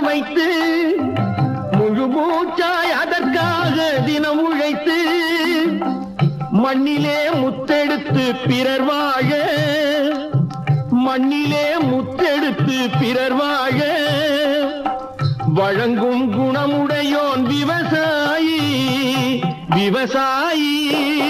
வைத்து முழு மூச்சாய் அதற்காக தினம் உழைத்து மண்ணிலே முத்தெடுத்து பிறர் வாழ மண்ணிலே முத்தெடுத்து பிறர் வாழ வழங்கும் குணமுடையோன் விவசாயி விவசாயி விவசாயி.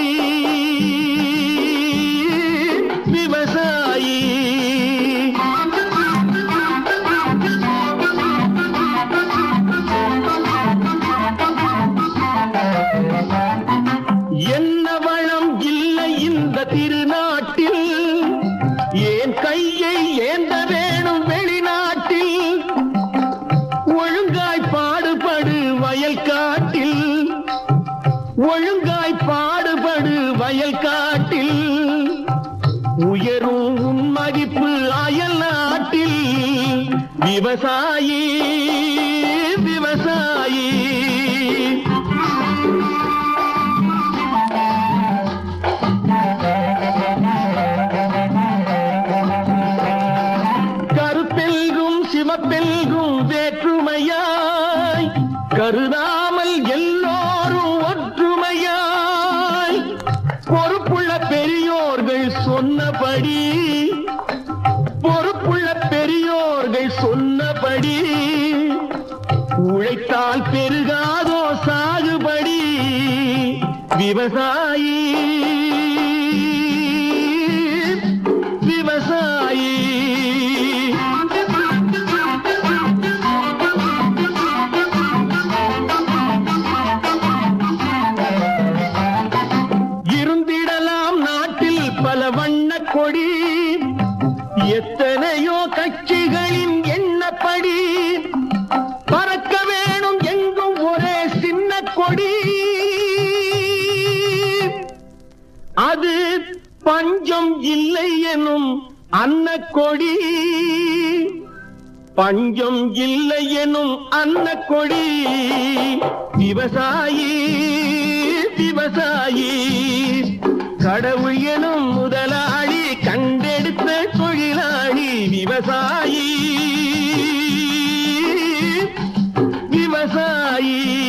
ஒழுங்காய் பாடுபடு வயல் காட்டில் உயரும் மதிப்பு அயல் நாட்டில். விவசாயி விவசாயி. கருப்பெல்கும் சிவப்பெல்கும் வேற்றுமையாய் கருதாமல் பெரியோர்கள் சொன்னபடி பொறுப்புள்ள பெரியோர்கள் சொன்னபடி உழைத்தால் பெருகாதோ சாகுபடி விவசாயி பல வண்ண கொடி எத்தனையோ கட்சிகளின் எண்ணப்படி பறக்க வேணும் எங்கும் ஒரே சின்ன கொடி. அது பஞ்சம் இல்லை எனும் அன்ன கொடி. பஞ்சம் இல்லை எனும் அன்ன கொடி. விவசாயி விவசாயி கடவுள் எனும் விவசாயி